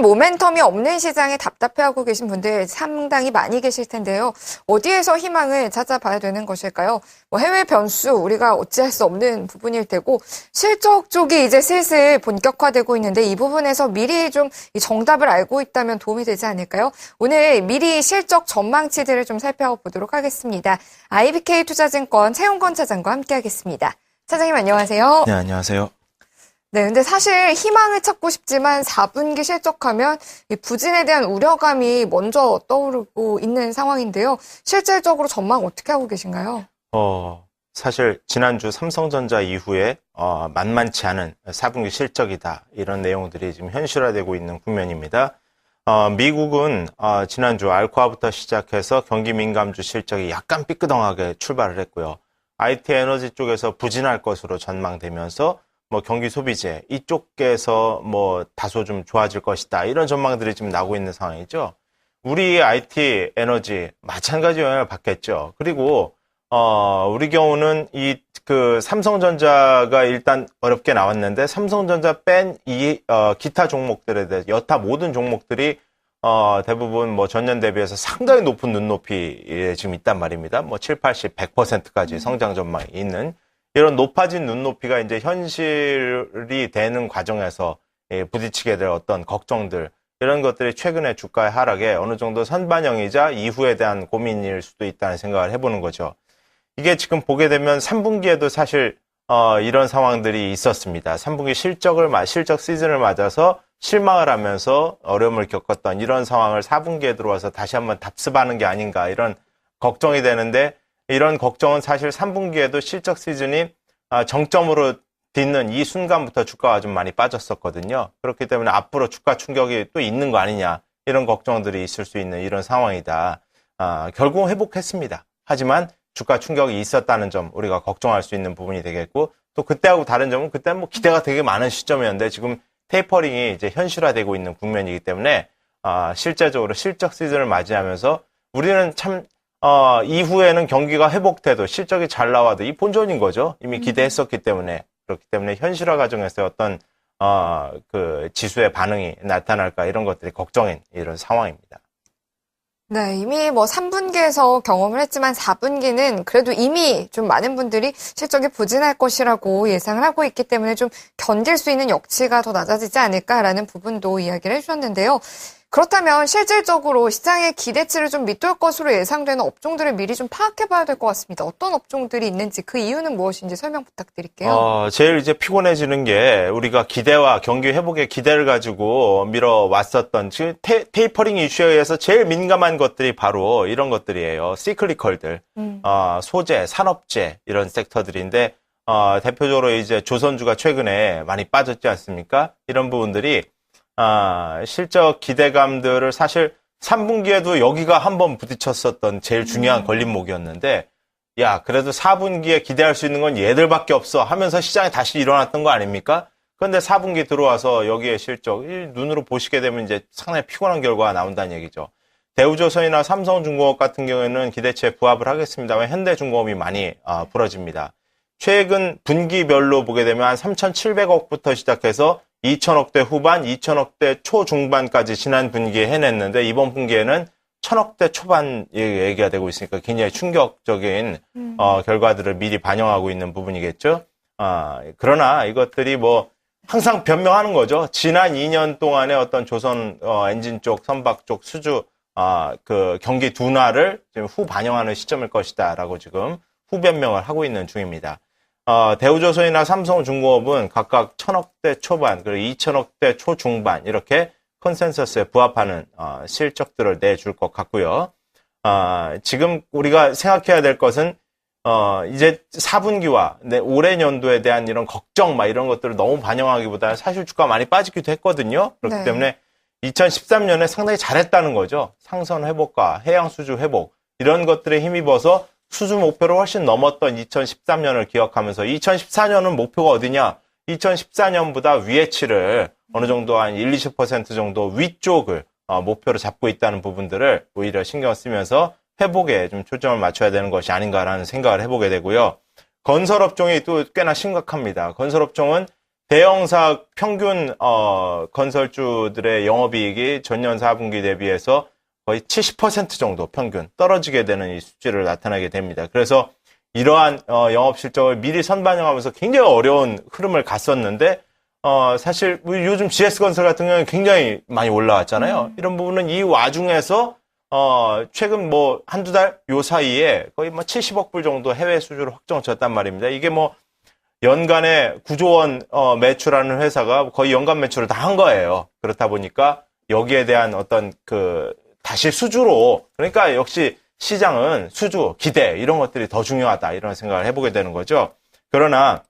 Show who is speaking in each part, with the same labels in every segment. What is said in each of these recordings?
Speaker 1: 모멘텀이 없는 시장에 답답해하고 계신 분들 상당히 많이 계실 텐데요. 어디에서 희망을 찾아봐야 되는 것일까요? 뭐 해외 변수 우리가 어찌할 수 없는 부분일 테고 실적 쪽이 이제 슬슬 본격화되고 있는데 이 부분에서 미리 좀 정답을 알고 있다면 도움이 되지 않을까요? 오늘 미리 실적 전망치들을 좀 살펴보도록 하겠습니다. IBK 투자증권 최용건 차장과 함께하겠습니다. 차장님 안녕하세요.
Speaker 2: 네, 안녕하세요.
Speaker 1: 네, 근데 사실 희망을 찾고 싶지만 4분기 실적하면 부진에 대한 우려감이 먼저 떠오르고 있는 상황인데요. 실질적으로 전망 어떻게 하고 계신가요?
Speaker 2: 어, 사실 지난주 삼성전자 이후에 어, 만만치 않은 4분기 실적이다. 이런 내용들이 지금 현실화되고 있는 국면입니다. 어, 미국은 어, 지난주 알코아부터 시작해서 경기 민감주 실적이 약간 삐끄덩하게 출발을 했고요. IT 에너지 쪽에서 부진할 것으로 전망되면서 뭐 경기 소비재 이쪽에서 뭐 다소 좀 좋아질 것이다 이런 전망들이 지금 나오고 있는 상황이죠. 우리 IT 에너지 마찬가지 영향을 받겠죠. 그리고 어 우리 경우는 이 그 삼성전자가 일단 어렵게 나왔는데 삼성전자 뺀이 어, 기타 종목들에 대해 여타 모든 종목들이 어, 대부분 뭐 전년 대비해서 상당히 높은 눈높이에 지금 있단 말입니다. 뭐 7, 80, 100%까지 성장 전망이 있는 이런 높아진 눈높이가 이제 현실이 되는 과정에서 예, 부딪히게 될 어떤 걱정들 이런 것들이 최근에 주가의 하락에 어느 정도 선반영이자 이후에 대한 고민일 수도 있다는 생각을 해보는 거죠. 이게 지금 보게 되면 3분기에도 사실 어, 이런 상황들이 있었습니다. 3분기 실적을 실적 시즌을 맞아서 실망을 하면서 어려움을 겪었던 이런 상황을 4분기에 들어와서 다시 한번 답습하는 게 아닌가 이런 걱정이 되는데 이런 걱정은 사실 3분기에도 실적 시즌이 아, 정점으로 딛는 이 순간부터 주가가 좀 많이 빠졌었거든요. 그렇기 때문에 앞으로 주가 충격이 또 있는 거 아니냐 이런 걱정들이 있을 수 있는 이런 상황이다. 아, 결국 회복했습니다. 하지만 주가 충격이 있었다는 점 우리가 걱정할 수 있는 부분이 되겠고 또 그때하고 다른 점은 그때는 뭐 기대가 되게 많은 시점이었는데 지금 테이퍼링이 이제 현실화되고 있는 국면이기 때문에 아, 실제적으로 실적 시즌을 맞이하면서 우리는 참 어, 이후에는 경기가 회복돼도 실적이 잘 나와도 이 본전인 거죠. 이미 음. 기대했었기 때문에 그렇기 때문에 현실화 과정에서 어떤 어, 그 지수의 반응이 나타날까 이런 것들이 걱정인 이런 상황입니다.
Speaker 1: 네, 이미 뭐 3분기에서 경험을 했지만 4분기는 그래도 이미 좀 많은 분들이 실적이 부진할 것이라고 예상을 하고 있기 때문에 좀 견딜 수 있는 역치가 더 낮아지지 않을까라는 부분도 이야기를 해주셨는데요. 그렇다면 실질적으로 시장의 기대치를 좀 밑돌 것으로 예상되는 업종들을 미리 좀 파악해 봐야 될 것 같습니다. 어떤 업종들이 있는지 그 이유는 무엇인지 설명 부탁드릴게요.
Speaker 2: 어, 제일 이제 피곤해지는 게 우리가 기대와 경기 회복의 기대를 가지고 밀어왔었던 지금 테, 이퍼링 이슈에 의해서 제일 민감한 것들이 바로 이런 것들이에요. 시클리컬들, 음. 어, 소재, 산업재 이런 섹터들인데 어, 대표적으로 이제 조선주가 최근에 많이 빠졌지 않습니까? 이런 부분들이 아, 실적 기대감들을 사실 3분기에도 여기가 한번 부딪혔었던 제일 중요한 음. 걸림목이었는데 야 그래도 4분기에 기대할 수 있는 건 얘들밖에 없어 하면서 시장이 다시 일어났던 거 아닙니까? 그런데 4분기 들어와서 여기에 실적 눈으로 보시게 되면 이제 상당히 피곤한 결과가 나온다는 얘기죠. 대우조선이나 삼성중공업 같은 경우에는 기대치에 부합을 하겠습니다만 현대중공업이 많이 어, 부러집니다. 최근 분기별로 보게 되면 한 3,700억부터 시작해서 2천억대 후반, 2천억대 초중반까지 지난 분기에 해냈는데 이번 분기에는 천억대 초반 얘기가 되고 있으니까 굉장히 충격적인 음. 어, 결과들을 미리 반영하고 있는 부분이겠죠. 아, 그러나 이것들이 뭐 항상 변명하는 거죠. 지난 2년 동안의 어떤 조선 어, 엔진 쪽, 선박 쪽 수주 아, 그 경기 둔화를 지금 후 반영하는 시점일 것이다라고 지금 후 변명을 하고 있는 중입니다. 어, 대우조선이나 삼성중공업은 각각 천억대 초반 그리고 이천억대 초중반 이렇게 컨센서스에 부합하는 어, 실적들을 내줄 것 같고요. 어, 지금 우리가 생각해야 될 것은 어, 이제 4분기와 네, 올해 년도에 대한 이런 걱정 막 이런 것들을 너무 반영하기보다는 사실 주가 많이 빠지기도 했거든요. 그렇기 네. 때문에 2013년에 상당히 잘했다는 거죠. 상선 회복과 해양 수주 회복 이런 것들에 힘입어서 수주 목표를 훨씬 넘었던 2013년을 기억하면서 2014년은 목표가 어디냐? 2014년보다 위에치를 어느 정도 한 1, 20% 정도 위쪽을 어, 목표로 잡고 있다는 부분들을 오히려 신경 쓰면서 회복에 좀 초점을 맞춰야 되는 것이 아닌가라는 생각을 해보게 되고요. 건설업종이 또 꽤나 심각합니다. 건설업종은 대형사 평균 어, 건설주들의 영업이익이 전년 4분기 대비해서 거의 70% 정도 평균 떨어지게 되는 이 수치를 나타나게 됩니다. 그래서 이러한 어, 영업 실적을 미리 선반영하면서 굉장히 어려운 흐름을 갔었는데 어, 사실 우리 요즘 GS건설 같은 경우는 굉장히 많이 올라왔잖아요. 이런 부분은 이 와중에서 어, 최근 뭐 한두 달 요 사이에 거의 뭐 70억 불 정도 해외 수주를 확정졌단 말입니다. 이게 뭐 연간에 9조 원 어, 매출하는 회사가 거의 연간 매출을 다 한 거예요. 그렇다 보니까 여기에 대한 어떤 그 다시 수주로 그러니까 역시 시장은 수주, 기대 이런 것들이 더 중요하다 이런 생각을 해보게 되는 거죠. 그러나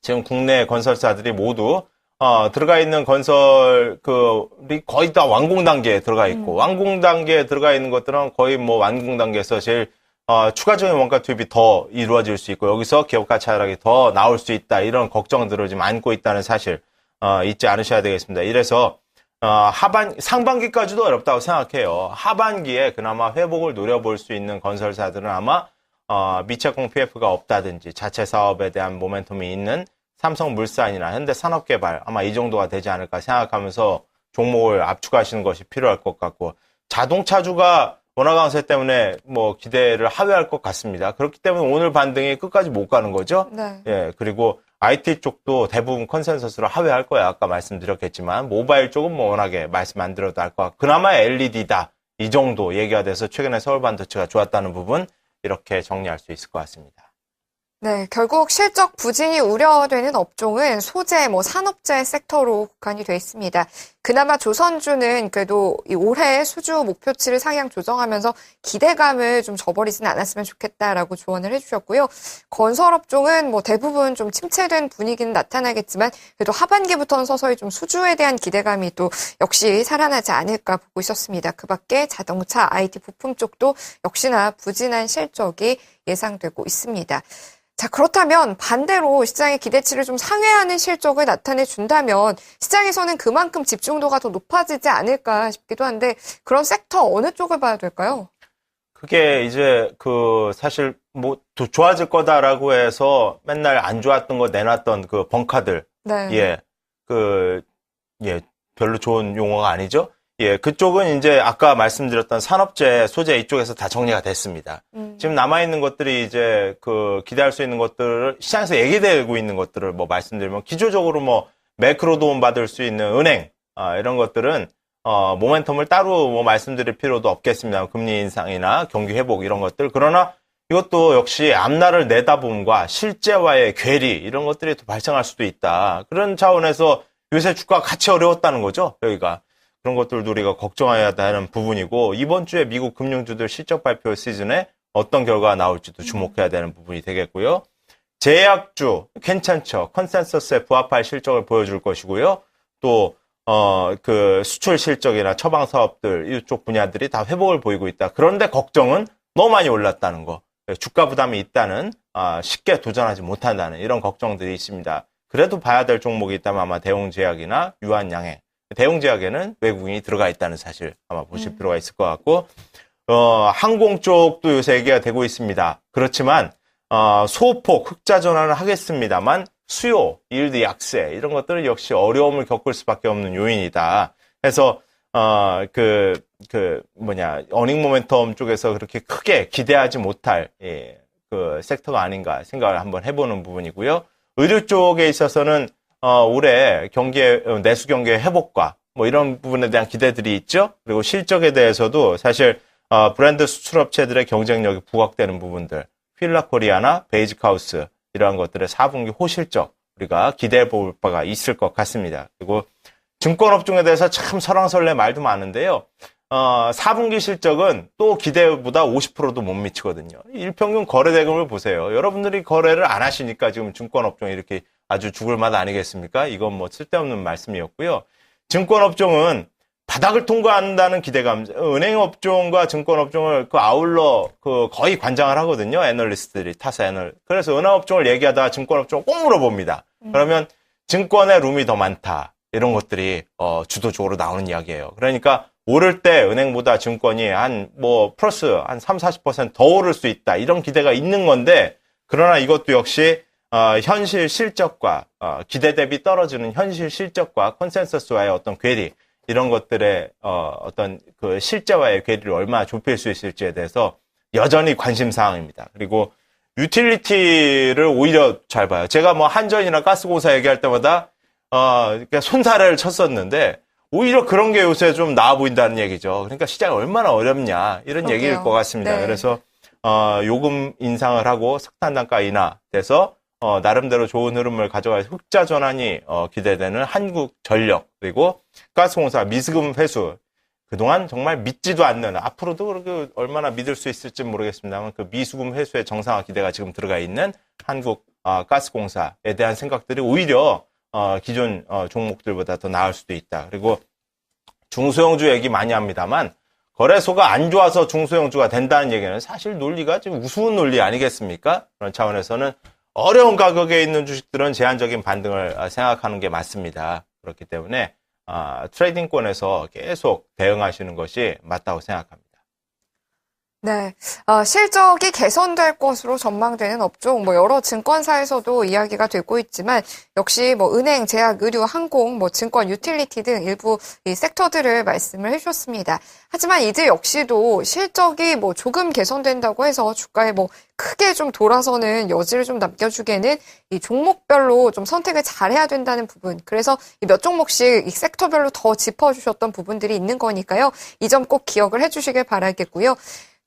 Speaker 2: 지금 국내 건설사들이 모두 어, 들어가 있는 건설 그이 거의 다 완공 단계에 들어가 있고 완공 단계에 들어가 있는 것들은 거의 뭐 완공 단계에서 제일 어, 추가적인 원가 투입이 더 이루어질 수 있고 여기서 기업 가치 하락이 더 나올 수 있다 이런 걱정들을 지금 안고 있다는 사실 어, 잊지 않으셔야 되겠습니다. 이래서 어, 하반 상반기까지도 어렵다고 생각해요. 하반기에 그나마 회복을 노려볼 수 있는 건설사들은 아마 어, 미채공 PF가 없다든지 자체 사업에 대한 모멘텀이 있는 삼성물산이나 현대산업개발 아마 이 정도가 되지 않을까 생각하면서 종목을 압축하시는 것이 필요할 것 같고 자동차주가 원화 강세 때문에 뭐 기대를 하회할 것 같습니다. 그렇기 때문에 오늘 반등이 끝까지 못 가는 거죠.
Speaker 1: 네.
Speaker 2: 예, 그리고 IT 쪽도 대부분 컨센서스로 하회할 거야. 아까 말씀드렸겠지만 모바일 쪽은 뭐 워낙에 말씀 안 드려도 알것 같고 그나마 LED다 이 정도 얘기가 돼서 최근에 서울 반도체가 좋았다는 부분 이렇게 정리할 수 있을 것 같습니다.
Speaker 1: 네, 결국 실적 부진이 우려되는 업종은 소재, 뭐 산업재 섹터로 국한이 돼 있습니다. 그나마 조선주는 그래도 이 올해 수주 목표치를 상향 조정하면서 기대감을 좀 저버리지는 않았으면 좋겠다라고 조언을 해주셨고요. 건설업종은 뭐 대부분 좀 침체된 분위기는 나타나겠지만 그래도 하반기부터는 서서히 좀 수주에 대한 기대감이 또 역시 살아나지 않을까 보고 있었습니다. 그 밖에 자동차, IT 부품 쪽도 역시나 부진한 실적이 예상되고 있습니다. 자, 그렇다면 반대로 시장의 기대치를 좀 상회하는 실적을 나타내 준다면 시장에서는 그만큼 집중도가 더 높아지지 않을까 싶기도 한데 그런 섹터 어느 쪽을 봐야 될까요?
Speaker 2: 그게 이제 그 사실 뭐더 좋아질 거다라고 해서 맨날 안 좋았던 거 내놨던 그 벙카들
Speaker 1: 네.
Speaker 2: 예. 그, 예, 별로 좋은 용어가 아니죠? 예, 그쪽은 이제 아까 말씀드렸던 산업재, 소재 이쪽에서 다 정리가 됐습니다.
Speaker 1: 음.
Speaker 2: 지금 남아 있는 것들이 이제 그 기대할 수 있는 것들을 시장에서 얘기되고 있는 것들을 뭐 말씀드리면 기초적으로 뭐 매크로 도움 받을 수 있는 은행, 아, 이런 것들은 어, 모멘텀을 따로 뭐 말씀드릴 필요도 없겠습니다. 금리 인상이나 경기 회복 이런 것들. 그러나 이것도 역시 앞날을 내다봄과 실제와의 괴리 이런 것들이 또 발생할 수도 있다. 그런 차원에서 요새 주가가 같이 어려웠다는 거죠. 여기가. 그런 것들도 우리가 걱정해야 하는 부분이고 이번 주에 미국 금융주들 실적 발표 시즌에 어떤 결과가 나올지도 주목해야 되는 부분이 되겠고요. 제약주 괜찮죠. 컨센서스에 부합할 실적을 보여줄 것이고요. 또 어, 그 수출 실적이나 처방 사업들 이쪽 분야들이 다 회복을 보이고 있다. 그런데 걱정은 너무 많이 올랐다는 거. 주가 부담이 있다는 아, 쉽게 도전하지 못한다는 이런 걱정들이 있습니다. 그래도 봐야 될 종목이 있다면 아마 대웅제약이나 유한양행. 대웅제약에는 외국인이 들어가 있다는 사실 아마 보실 필요가 있을 것 같고 어, 항공 쪽도 요새 얘기가 되고 있습니다. 그렇지만 어, 소폭 흑자 전환을 하겠습니다만 수요, 일드 약세 이런 것들은 역시 어려움을 겪을 수밖에 없는 요인이다. 그래서 어, 그, 그, 뭐냐, 어닝 모멘텀 쪽에서 그렇게 크게 기대하지 못할, 예, 그 섹터가 아닌가 생각을 한번 해보는 부분이고요. 의료 쪽에 있어서는, 어, 올해 경기의, 어, 내수 경기의 회복과 뭐 이런 부분에 대한 기대들이 있죠. 그리고 실적에 대해서도 사실, 어, 브랜드 수출업체들의 경쟁력이 부각되는 부분들, 휠라 코리아나 베이직 하우스, 이러한 것들의 4분기 호실적, 우리가 기대해 볼 바가 있을 것 같습니다. 그리고 증권업종에 대해서 참 설왕설래 말도 많은데요. 어, 4분기 실적은 또 기대보다 50%도 못 미치거든요. 일평균 거래 대금을 보세요. 여러분들이 거래를 안 하시니까 지금 증권업종이 이렇게 아주 죽을 맛 아니겠습니까? 이건 뭐 쓸데없는 말씀이었고요. 증권업종은 바닥을 통과한다는 기대감, 은행업종과 증권업종을 그 아울러 그 거의 관장을 하거든요. 애널리스트들이, 타사 애널. 그래서 은행업종을 얘기하다가 증권업종을 꼭 물어봅니다. 그러면 증권의 룸이 더 많다. 이런 것들이 어, 주도적으로 나오는 이야기예요. 그러니까 오를 때 은행보다 증권이 한 뭐 플러스 한 3, 40%더 오를 수 있다. 이런 기대가 있는 건데 그러나 이것도 역시 어, 현실 실적과 어, 기대 대비 떨어지는 현실 실적과 컨센서스와의 어떤 괴리 이런 것들의 어, 어떤 그 실제와의 괴리를 얼마나 좁힐 수 있을지에 대해서 여전히 관심 사항입니다. 그리고 유틸리티를 오히려 잘 봐요. 제가 뭐 한전이나 가스공사 얘기할 때마다 어, 그러니까 손사래를 쳤었는데 오히려 그런 게 요새 좀 나아 보인다는 얘기죠. 그러니까 시장이 얼마나 어렵냐 이런
Speaker 1: 그러게요.
Speaker 2: 얘기일 것 같습니다.
Speaker 1: 네.
Speaker 2: 그래서 어, 요금 인상을 하고 석탄 단가 인하 돼서 어, 나름대로 좋은 흐름을 가져갈 흑자 전환이 어, 기대되는 한국 전력 그리고 가스공사 미스금 회수 그동안 정말 믿지도 않는 앞으로도 그렇게 얼마나 믿을 수 있을지 모르겠습니다만 그 미수금 회수의 정상화 기대가 지금 들어가 있는 한국 어, 가스공사에 대한 생각들이 오히려 어, 기존 어, 종목들보다 더 나을 수도 있다. 그리고 중소형주 얘기 많이 합니다만 거래소가 안 좋아서 중소형주가 된다는 얘기는 사실 논리가 좀 우스운 논리 아니겠습니까? 그런 차원에서는 어려운 가격에 있는 주식들은 제한적인 반등을 아, 생각하는 게 맞습니다. 그렇기 때문에 아, 트레이딩권에서 계속 대응하시는 것이 맞다고 생각합니다.
Speaker 1: 네, 어, 실적이 개선될 것으로 전망되는 업종, 뭐 여러 증권사에서도 이야기가 되고 있지만 역시 뭐 은행, 제약, 의류, 항공, 뭐 증권, 유틸리티 등 일부 이 섹터들을 말씀을 해주셨습니다. 하지만 이들 역시도 실적이 뭐 조금 개선된다고 해서 주가에 뭐 크게 좀 돌아서는 여지를 좀 남겨주기에는 이 종목별로 좀 선택을 잘해야 된다는 부분. 그래서 이몇 종목씩 이 섹터별로 더 짚어주셨던 부분들이 있는 거니까요. 이 점 꼭 기억을 해주시길 바라겠고요.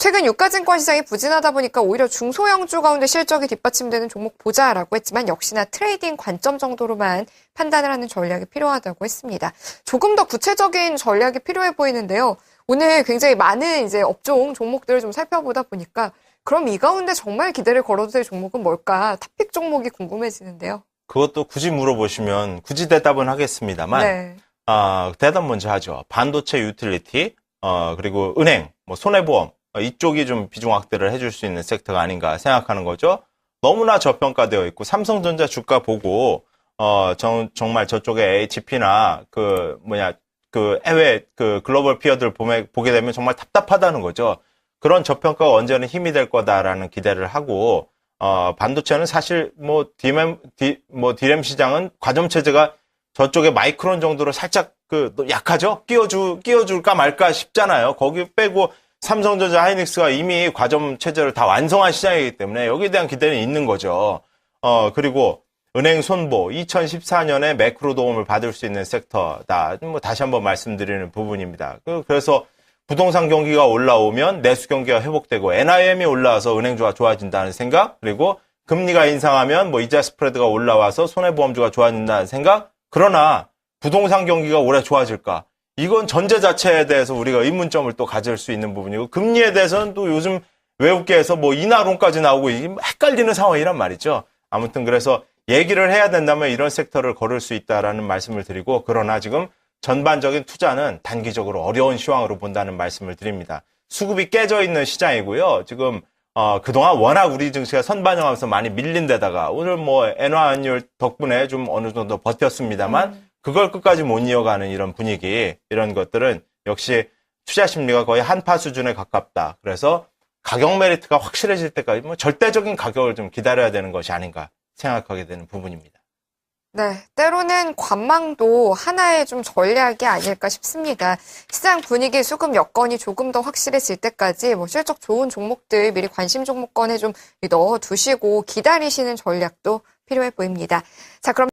Speaker 1: 최근 유가증권 시장이 부진하다 보니까 오히려 중소형주 가운데 실적이 뒷받침되는 종목 보자라고 했지만 역시나 트레이딩 관점 정도로만 판단을 하는 전략이 필요하다고 했습니다. 조금 더 구체적인 전략이 필요해 보이는데요. 오늘 굉장히 많은 이제 업종 종목들을 좀 살펴보다 보니까 그럼 이 가운데 정말 기대를 걸어도 될 종목은 뭘까? 탑픽 종목이 궁금해지는데요.
Speaker 2: 그것도 굳이 물어보시면 굳이 대답은 하겠습니다만
Speaker 1: 네.
Speaker 2: 아, 대답 먼저 하죠. 반도체 유틸리티, 어, 그리고 은행, 뭐 손해보험, 어, 이쪽이 좀 비중 확대를 해줄 수 있는 섹터가 아닌가 생각하는 거죠. 너무나 저평가되어 있고 삼성전자 주가 보고 어, 정, 정말 저쪽에 HP나 그 뭐냐 그 해외 그 글로벌 피어들 보게 되면 정말 답답하다는 거죠. 그런 저평가가 언제는 힘이 될 거다라는 기대를 하고 어, 반도체는 사실 뭐 디램 디, 뭐 디램 시장은 과점 체제가 저쪽에 마이크론 정도로 살짝 그 약하죠? 끼워주 끼워줄까 말까 싶잖아요. 거기 빼고 삼성전자 하이닉스가 이미 과점 체제를 다 완성한 시장이기 때문에 여기에 대한 기대는 있는 거죠. 어 그리고 은행 손보 2014년에 매크로 도움을 받을 수 있는 섹터다. 뭐 다시 한번 말씀드리는 부분입니다. 그- 그래서 부동산 경기가 올라오면 내수 경기가 회복되고 NIM이 올라와서 은행주가 좋아진다는 생각 그리고 금리가 인상하면 뭐 이자 스프레드가 올라와서 손해보험주가 좋아진다는 생각 그러나 부동산 경기가 올해 좋아질까 이건 전제 자체에 대해서 우리가 의문점을 또 가질 수 있는 부분이고 금리에 대해서는 또 요즘 외국계에서 뭐 인하론까지 나오고 이게 헷갈리는 상황이란 말이죠. 아무튼 그래서 얘기를 해야 된다면 이런 섹터를 걸을 수 있다라는 말씀을 드리고 그러나 지금 전반적인 투자는 단기적으로 어려운 시황으로 본다는 말씀을 드립니다. 수급이 깨져 있는 시장이고요. 지금 어, 그동안 워낙 우리 증시가 선반영하면서 많이 밀린 데다가 오늘 뭐 엔화 환율 덕분에 좀 어느 정도 버텼습니다만 그걸 끝까지 못 이어가는 이런 분위기 이런 것들은 역시 투자 심리가 거의 한파 수준에 가깝다. 그래서 가격 메리트가 확실해질 때까지 뭐 절대적인 가격을 좀 기다려야 되는 것이 아닌가 생각하게 되는 부분입니다.
Speaker 1: 네, 때로는 관망도 하나의 좀 전략이 아닐까 싶습니다. 시장 분위기, 수급 여건이 조금 더 확실해질 때까지 뭐 실적 좋은 종목들 미리 관심 종목권에 좀 넣어 두시고 기다리시는 전략도 필요해 보입니다. 자, 그럼